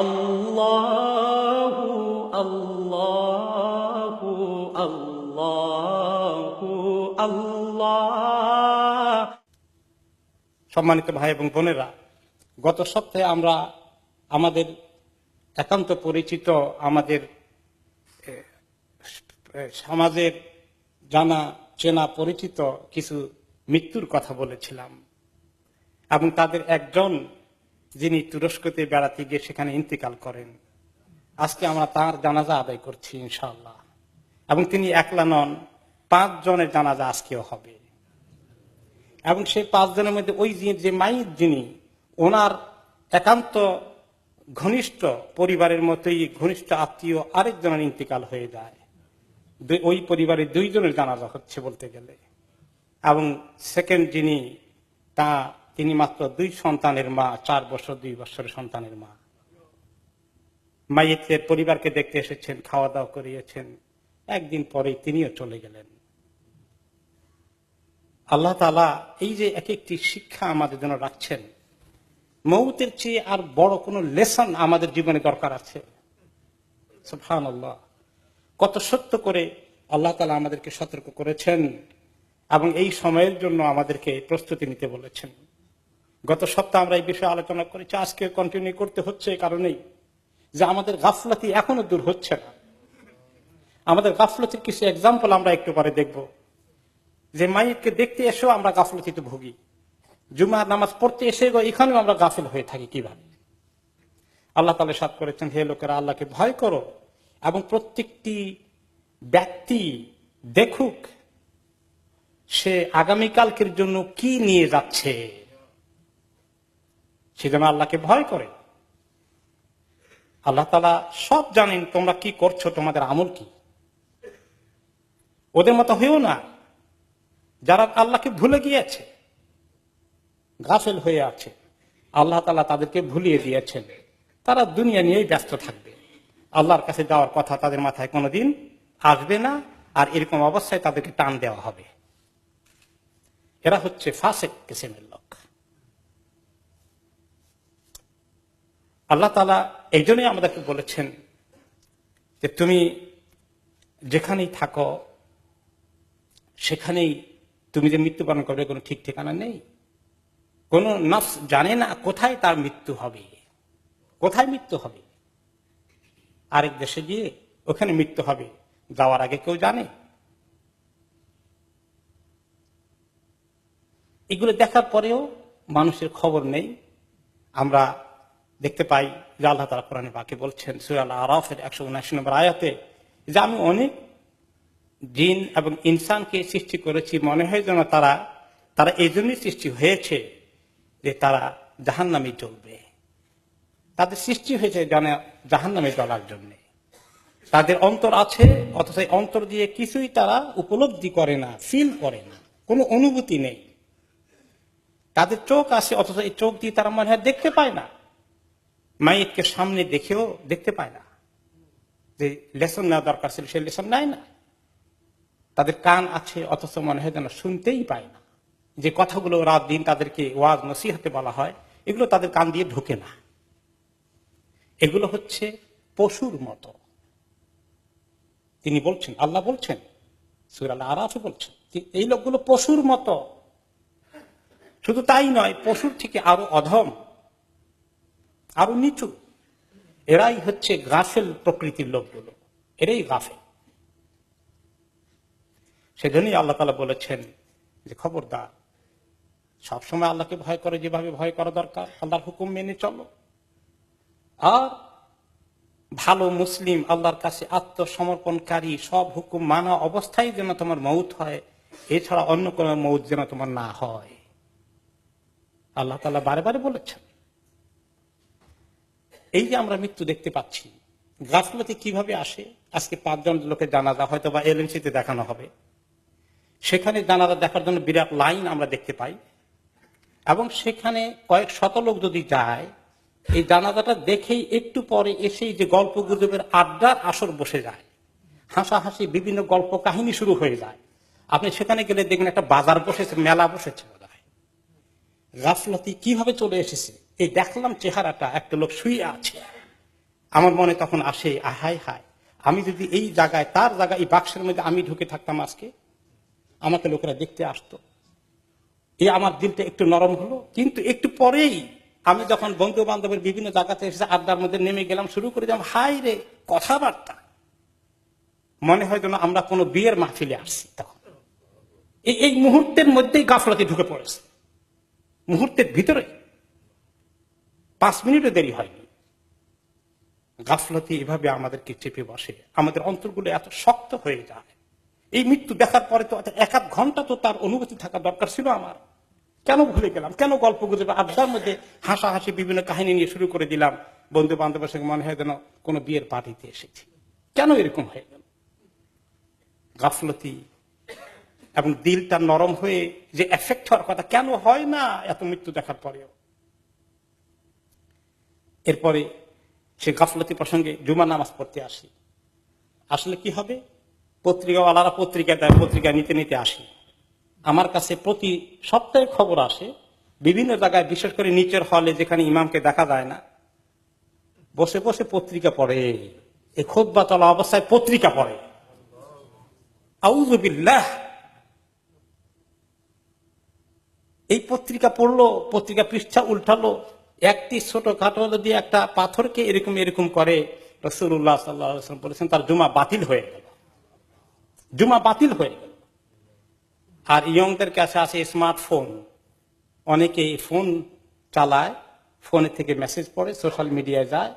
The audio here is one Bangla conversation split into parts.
আল্লাহু আল্লাহু আল্লাহু আল্লাহ সম্মানিত ভাই এবং বোনেরা, গত সপ্তাহে আমরা আমাদের একান্ত পরিচিত আমাদের সমাজের জানা চেনা পরিচিত কিছু মৃত্যুর কথা বলেছিলাম এবং তাদের একজন যিনি তুরস্কতে বেড়াতে গিয়ে সেখানে ইন্তিকাল করেন, আজকে আমরা তার জানাজা আদায় করছি ইনশাআল্লাহ। এবং তিনি একলা নন, পাঁচ জনের জানাজা আজকেও হবে। এবং সেই পাঁচজনের মধ্যে ওই যে মাইক যিনি, ওনার একান্ত ঘনিষ্ঠ পরিবারের মতোই ঘনিষ্ঠ আত্মীয় আরেকজনের ইন্তিকাল হয়ে যায়। ওই পরিবারের দুইজনের জানাজা হচ্ছে বলতে গেলে। এবং সেকেন্ড যিনি, তা তিনি মাত্র দুই সন্তানের মা, চার বছর, দুই বছরের সন্তানের মা। মাইয়ের পরিবারকে দেখতে এসেছেন খাওয়া দাওয়া করিয়েছেন। একদিন পরেই তিনিও চলে গেলেন। আল্লাহ তালা এই যে এক একটি শিক্ষা আমাদের জন্য রাখছেন, মৌতের চেয়ে আর বড় কোনো লেসন আমাদের জীবনে দরকার আছে? কত সত্য করে আল্লাহ তালা আমাদেরকে সতর্ক করেছেন এবং এই সময়ের জন্য আমাদেরকে প্রস্তুতি নিতে বলেছেন। গত সপ্তাহে আমরা এই বিষয়ে আলোচনা করেছি। আজকে কন্টিনিউ করতে হচ্ছে এই কারণেই যে আমাদের গাফলাতি এখনও দূর হচ্ছে না। আমাদের গাফলতির কিছু এক্সাম্পল আমরা একটু পরে দেখব। যে মাইককে দেখতে এসেও আমরা গাফলতিতে ভুগি। জুমার নামাজ পড়তে এসে গো, এখানেও আমরা গাফিল হয়ে থাকি কীভাবে? আল্লাহ তালে সাত করেছেন, হে লোকেরা, আল্লাহকে ভয় করো এবং প্রত্যেকটি ব্যক্তি দেখুক সে আগামীকালকের জন্য কি নিয়ে যাচ্ছে। সে যেন আল্লাহকে ভয় করে। আল্লাহ তালা সব জানেন তোমরা কি করছ, তোমাদের আমল কি। ওদের মতো হয়েও না। যারা আল্লাহকে ভুলে গিয়েছে, গাফেল হয়ে আছে, আল্লাহ তালা তাদেরকে ভুলিয়ে দিয়েছেন। তারা দুনিয়া নিয়েই ব্যস্ত থাকবে। আল্লাহর কাছে যাওয়ার কথা তাদের মাথায় কোনোদিন আসবে না, আর এরকম অবস্থায় তাদেরকে টান দেওয়া হবে। এরা হচ্ছে ফাসেক কিসেমের লোক আল্লাহ তালা এই জন্যই আমাদেরকে বলেছেন যে তুমি যেখানেই থাকো, সেখানেই তুমি যে মৃত্যুবরণ করবে, কোনো ঠিক ঠিকানা নেই। কোন নফস জানে না কোথায় তার মৃত্যু হবে। কোথায় মৃত্যু হবে? আরেক দেশে গিয়ে ওখানে মৃত্যু হবে। যাওয়ার আগে কেউ জানে। এগুলো দেখার পরেও মানুষের খবর নেই। আমরা দেখতে পাই যে আল্লাহ তালা কোরআনে বাকি বলছেন সুরাল আরফের একশো উনাশি নম্বর আয়াতে, যে আমি অনেক জিন এবং ইনসানকে সৃষ্টি করেছি, মনে হয় যেন তারা তারা এই জন্যই সৃষ্টি হয়েছে যে তারা জাহান নামে চলবে। তাদের সৃষ্টি হয়েছে জানে জাহান নামে চলার জন্য। তাদের অন্তর আছে, অথচ অন্তর দিয়ে কিছুই তারা উপলব্ধি করে না ফিল করে না, কোনো অনুভূতি নেই। তাদের চোখ আছে, অথচ এই চোখ দিয়ে তারা মনে হয় দেখতে পায় না। মাইককে সামনে দেখেও দেখতে পায় না। যে লেসন নেওয়া দরকার ছিল সেই লেসন নেয় না। তাদের কান আছে, অথচ মনে হয় যেন শুনতেই পায় না। যে কথাগুলো রাত দিন তাদেরকে ওয়াজ, নসিহাতে বলা হয়, এগুলো তাদের কান দিয়ে ঢুকে না। এগুলো হচ্ছে পশুর মতো। তিনি বলছেন, আল্লাহ বলছেন সুরাল আরাফে বলছেন এই লোকগুলো পশুর মতো। শুধু তাই নয়, পশুর থেকে আরও অধম। আরও নিচু। এরাই হচ্ছে গাফেল প্রকৃতির লোকগুলো। এরাই গাফেল। সেজন্যই আল্লাহ তালা বলেছেন যে, খবরদার, সবসময় আল্লাহকে ভয় করে, যেভাবে ভয় করা দরকার, আল্লাহর হুকুম মেনে চলো। আর ভালো মুসলিম আল্লাহর কাছে আত্মসমর্পণকারী, সব হুকুম মানা অবস্থায় যেন তোমার মৌত হয়, এছাড়া অন্য কোন মৌত যেন তোমার না হয়। আল্লাহ তালা বারে বারে বলেছেন। এই যে আমরা মৃত্যু দেখতে পাচ্ছি, গাফলতি কীভাবে আসে? আজকে পাঁচজন লোকের জানাজা হয়তো বা এলএনসিতে দেখানো হবে। সেখানে জানাজা দেখার জন্য বিরাট লাইন আমরা দেখতে পাই। এবং সেখানে কয়েক শত লোক যদি যায়, এই জানাজাটা দেখেই একটু পরে এসেই যে গল্প গুজবের আড্ডার আসর বসে যায়। হাসাহাসি বিভিন্ন গল্প কাহিনী শুরু হয়ে যায়। আপনি সেখানে গেলে দেখবেন একটা বাজার বসেছে, মেলা বসেছে গাফলতি কীভাবে চলে এসেছে? এই দেখলাম চেহারাটা, একটা লোক শুয়ে আছে। আমার মনে তখন আসে, আহাই হায়, আমি যদি এই জায়গায়, তার জায়গায়, এই বাক্সের মধ্যে আমি ঢুকে থাকতাম আজকে, আমাকে লোকেরা দেখতে আসতো। এই আমার দিলটা একটু নরম হলো, কিন্তু একটু পরেই আমি যখন বন্ধু বান্ধবের বিভিন্ন জায়গাতে এসে আড্ডার মধ্যে নেমে গেলাম, শুরু করে দিলাম হাই রে, কথাবার্তা। মনে হয় যেন আমরা কোনো বিয়ের মাহফিলে আসছি তখন। এই মুহূর্তের মধ্যেই গাফলাতে ঢুকে পড়েছে। মুহূর্তের ভিতরে পাঁচ মিনিটও দেরি হয়নি। গাফলতি এভাবে আমাদেরকে চেপে বসে। আমাদের অন্তরগুলো এত শক্ত হয়ে যায়। এই মৃত্যু দেখার পরে তো এক আধ ঘণ্টা তো তার অনুভূতি থাকা দরকার ছিল আমার। কেন ভুলে গেলাম? কেন গল্প গুজবে আড্ডার মধ্যে হাসাহাসি বিভিন্ন কাহিনী নিয়ে শুরু করে দিলাম? বন্ধু বান্ধবের সঙ্গে মনে হয় যেন কোনো বিয়ের পার্টিতে এসেছি। কেন এরকম হয়ে গেল? গাফলতি এবং দিলটা নরম হয়ে যে এফেক্ট হওয়ার কথা, কেন হয় না এত মৃত্যু দেখার পরেও? এরপরে সে গাফলতি প্রসঙ্গে জুমা নামাজ পড়তে আসি। আসলে কি হবে? পত্রিকাওয়ালারা পত্রিকা দেয়, পত্রিকা নিতে নিতে আসি। আমার কাছে প্রতি সপ্তাহে খবর আসে, বিভিন্ন জায়গায়, বিশেষ করে নিচের হলে যেখানে ইমামকে দেখা যায় না, বসে বসে পত্রিকা পড়ে। এ খোদ বা চলা অবস্থায় পত্রিকা পড়ে। আউজুবিল্লাহ এই পত্রিকা পড়ল, পত্রিকা পৃষ্ঠা উল্টালো একটি ছোট খাটো দিয়ে একটা পাথরকে এরকম এরকম করে রসুল্লাহ সাল্লাম বলেছেন, তার জুমা বাতিল হয়ে গেল। জুমা বাতিল হয়ে গেল। আর ইয়ংদের কাছে আছে স্মার্টফোন অনেকে ফোন চালায় ফোনের থেকে মেসেজ পড়ে সোশ্যাল মিডিয়ায় যায়,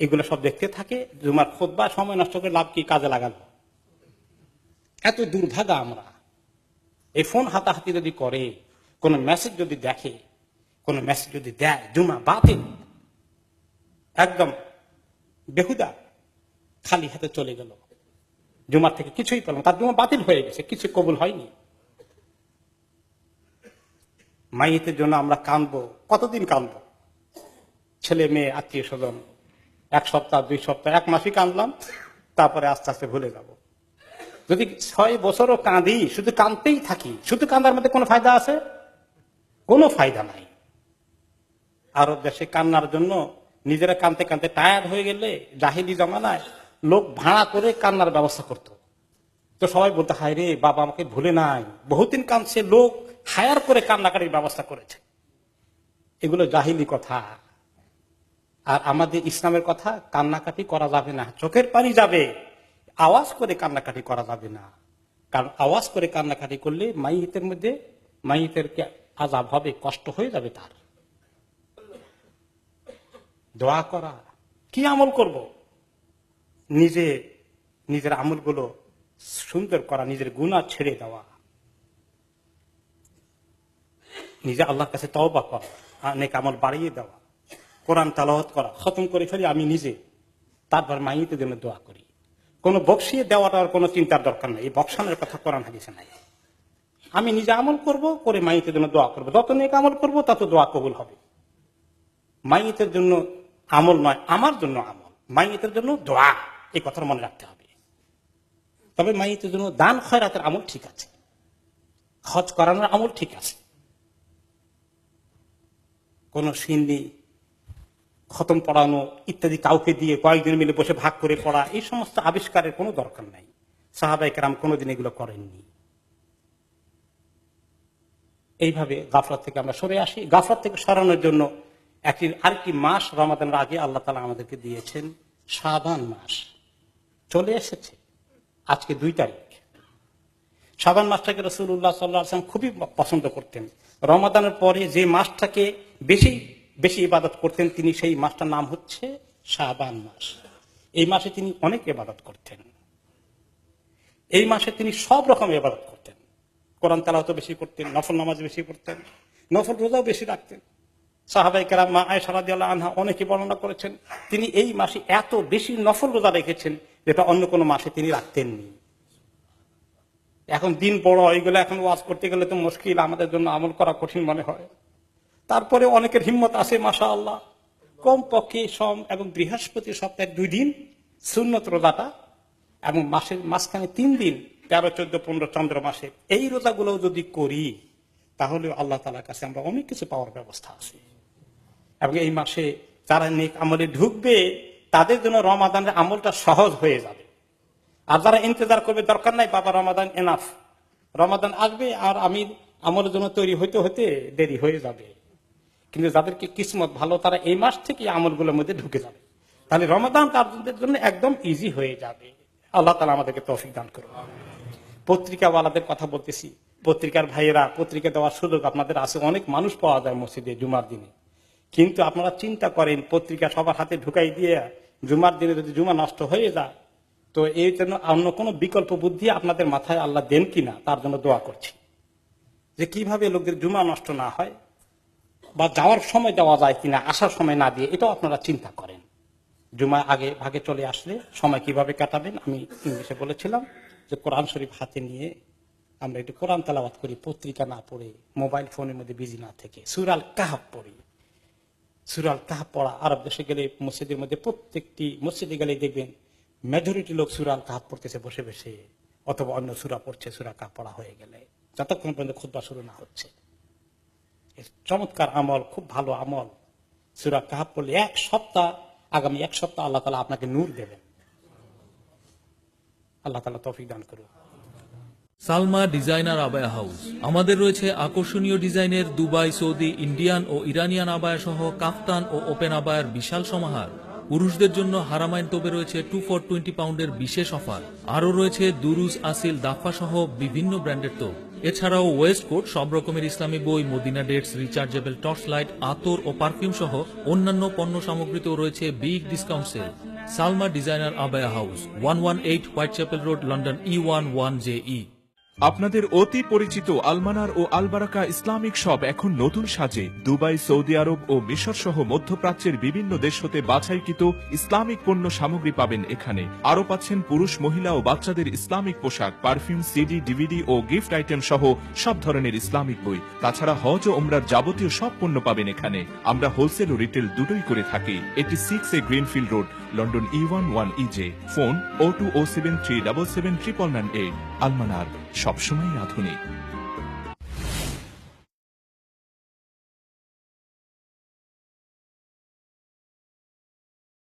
এগুলো সব দেখতে থাকে। জুমার খোদ বা সময় নষ্ট করে লাভ কি, কাজে লাগালো এত দুর্ভাগা আমরা। এই ফোন হাতাহাতি যদি করে, কোন মেসেজ যদি দেখে কোন মেসেজ যদি দেয়, জুমা বাতিল, একদম বেহুদা, খালি হাতে চলে গেল। জুমার থেকে কিছুই পেলাম তার জুমা বাতিল হয়ে গেছে কিছু কবুল হয়নি। মাইয়েতের জন্য আমরা কানবো কতদিন কানবো ছেলে, মেয়ে, আত্মীয় স্বজন, এক সপ্তাহ, দুই সপ্তাহ, এক মাসই কাঁদলাম, তারপরে আস্তে আস্তে ভুলে যাব। যদি ছয় বছরও কাঁদি, শুধু কাঁদতেই থাকি, শুধু কাঁদার মধ্যে কোনো ফায়দা আছে? কোনো ফায়দা নাই। আরব দেশে কান্নার জন্য নিজেরা কানতে কানতে টায়ার্ড হয়ে গেলে জাহিদি জমানায় লোক ভাড়া করে কান্নার ব্যবস্থা করত। তো সবাই বলতে, হায় রে, বাবা আমাকে ভুলে নাই। বহুদিন কাঁদছে লোক হায়ার করে কান্নাকাটির ব্যবস্থা করেছে। এগুলো জাহিলি কথা। আর আমাদের ইসলামের কথা, কান্নাকাটি করা যাবে না, চোখের পানি যাবে। আওয়াজ করে কান্নাকাটি করা যাবে না। কারণ আওয়াজ করে কান্নাকাটি করলে মাইহিতের মধ্যে মাইহিতের আজাব হবে, কষ্ট হয়ে যাবে তার। দোয়া করা। কি আমল করব? নিজে নিজের আমলগুলো সুন্দর করা নিজের গুণা ছেড়ে দেওয়া। নিজে আল্লাহর কাছে তওবা করা অনেক আমল বাড়িয়ে দেওয়া। কোরআন তালাহত করা খতম করে ফেলি আমি নিজে। তারপর মাইতে জন্য দোয়া করি। কোনো বক্সিয়ে দেওয়াটার কোনো চিন্তার দরকার নেই। এই বক্সানের কথা কোরআন হাদিসে নাই। আমি নিজে আমল করব করে মাইতের জন্য দোয়া করব। যত নেক আমল করব তত দোয়া কবুল হবে। মাইতের জন্য আমল নয়, আমার জন্য আমল। মাইতের জন্য দোয়া, এই কথাটা মনে রাখতে হবে। তবে মাইতের জন্য দান খয়রাতের আমল ঠিক আছে। হজ করানোর আমল ঠিক আছে। কোন সিন্নি খতম পড়ানো ইত্যাদি কাউকে দিয়ে কয়েকদিন মিলে বসে ভাগ করে পড়া, এই সমস্ত আবিষ্কারের কোনো দরকার নাই। সাহাবাই কেরাম কোনোদিন এগুলো করেননি। এইভাবে গাফরাত থেকে আমরা সরে আসি। গাফরাত থেকে সরানোর জন্য একটি আরেকটি মাস রমাদানের আগে আল্লাহ তালা আমাদেরকে দিয়েছেন সাবান মাস। চলে এসেছে। আজকে দুই তারিখ। সাবান মাসটাকে রসুল্লাহ সাল্লাম খুবই পছন্দ করতেন। রমাদানের পরে যে মাসটাকে বেশি বেশি ইবাদত করতেন, তিনি সেই মাসটার নাম হচ্ছে শাহবান মাস। এই মাসে তিনি অনেক ইবাদত করতেন। এই মাসে তিনি সব রকম ইবাদত করতেন। কোরআন তালাহত বেশি করতেন, নফল নামাজ বেশি করতেন নফল রোজাও বেশি রাখতেন। মা আনহা অনেকে বর্ণনা করেছেন, তিনি এই মাসে এত বেশি নফল রোজা রেখেছেন যেটা অন্য কোনো মাসে তিনি রাখতেননি। এখন দিন বড় এখন ওয়াজ করতে গেলে তো মুশকিল, আমাদের জন্য আমল করা কঠিন মনে হয়। তারপরে অনেকের হিম্মত আছে মাসা আল্লাহ কম পক্ষে সম এবং বৃহস্পতি সপ্তাহে দুই দিন সুন্নত রোজাটা এবং মাসের মাঝখানে তিন দিন তেরো, চোদ্দ, পনেরো চন্দ্র মাসে। এই রোজাগুলো যদি করি তাহলে আল্লাহ তালার কাছে আমরা অনেক কিছু পাওয়ার ব্যবস্থা আছে। এবং এই মাসে যারা নেক আমলে ঢুকবে, তাদের জন্য রমাদানের আমলটা সহজ হয়ে যাবে। আর যারা ইন্তজার করবে, দরকার নাই, বাবা, রমাদান এনাফ রমাদান আসবে আর আমি আমলের জন্য তৈরি হইতে হতে দেরি হয়ে যাবে। কিন্তু যাদেরকে কিসমত ভালো, তারা এই মাস থেকে আমলগুলোর মধ্যে ঢুকে যাবে। তাহলে রমাদান তাদের জন্য একদম ইজি হয়ে যাবে। আল্লাহ তালা আমাদেরকে তৌফিক দান করবে পত্রিকাওয়ালাদের কথা বলতেছি। পত্রিকার ভাইয়েরা, পত্রিকা দেওয়ার সুযোগ আপনাদের আছে। অনেক মানুষ পাওয়া যায় মসজিদে জুমার দিনে। কিন্তু আপনারা চিন্তা করেন, পত্রিকা সবার হাতে ঢুকাই দিয়ে জুমার দিনে যদি জুমা নষ্ট হয়ে যায়, তো এই জন্য অন্য কোনো বিকল্প বুদ্ধি আপনাদের মাথায় আল্লাহ দেন কিনা, তার জন্য দোয়া করছি। যে কীভাবে লোকদের জুমা নষ্ট না হয় বা যাওয়ার সময় দেওয়া যায় কিনা, আসার সময় না দিয়ে, এটাও আপনারা চিন্তা করেন। জুমা আগে ভাগে চলে আসলে সময় কীভাবে কাটাবেন, আমি ইংলিশে বলেছিলাম যে কোরআন শরীফ হাতে নিয়ে আমরা একটু কোরআন তালাবাত করি, পত্রিকা না পড়ে, মোবাইল ফোনের মধ্যে বিজি না থেকে সুরাল কাহাব পড়ি। সুরাল কাহাব পড়া আরব দেশে গেলে মসজিদের মধ্যে প্রত্যেকটি মসজিদে গেলে দেখবেন মেজরিটি লোক সুরাল কাহাব পড়তেছে বসে বসে, অথবা অন্য সুরা পড়ছে, সুরা কাহাব পড়া হয়ে গেলে। যতক্ষণ পর্যন্ত খুদ্া শুরু না হচ্ছে। চমৎকার আমল, খুব ভালো আমল। সুরা কাহাব পড়লে এক সপ্তাহ, আগামী এক সপ্তাহ আল্লাহ তালা আপনাকে নূর দেবেন। আল্লাহ তালা তৌফিক দান করুন। Salma designer abaya house. আমাদের রয়েছে আকর্ষণীয় ডিজাইনের দুবাই, সৌদি, ইন্ডিয়ান ও ইরানিয়ান আবায়া সহ কাফতান ও ওপেন আবায়ার বিশাল সমাহার। পুরুষদের জন্য হারামাইন তোপে রয়েছে টু ফর টোয়েন্টি পাউন্ডের বিশেষ অফার। আরও রয়েছে দুরুজ, আসিল দাফা সহ বিভিন্ন ব্র্যান্ডের তোপ। এছাড়াও ওয়েস্ট কোট, সব রকমের ইসলামী বই, Medina dates, rechargeable torch light, আতর ও পারফিউম সহ অন্যান্য পণ্য সামগ্রীতেও রয়েছে big discount sale. Salma designer abaya house, one one eight Whitechapel road, London E one one J E আপনাদের অতি পরিচিত আলমানার ও আলবারাকা ইসলামিক শপ এখন নতুন সাজে। দুবাই, সৌদি আরব ও মিশর সহ মধ্যপ্রাচ্যের বিভিন্ন দেশ হতে বাছাইকৃত ইসলামিক পণ্য সামগ্রী পাবেন এখানে। আরও পাচ্ছেন পুরুষ, মহিলা ও বাচ্চাদের ইসলামিক পোশাক, পারফিউম, সিডি, ডিভিডি ও গিফট আইটেম সহ সব ধরনের ইসলামিক বই। তাছাড়া হজ ও ওমরার যাবতীয় সব পণ্য পাবেন এখানে। আমরা হোলসেল ও রিটেল দুটোই করে থাকি। এটি six A Greenfield road, London E one one E J phone o two o seven three double seven triple nine eight আলমানার। সবসময় আধুনিক।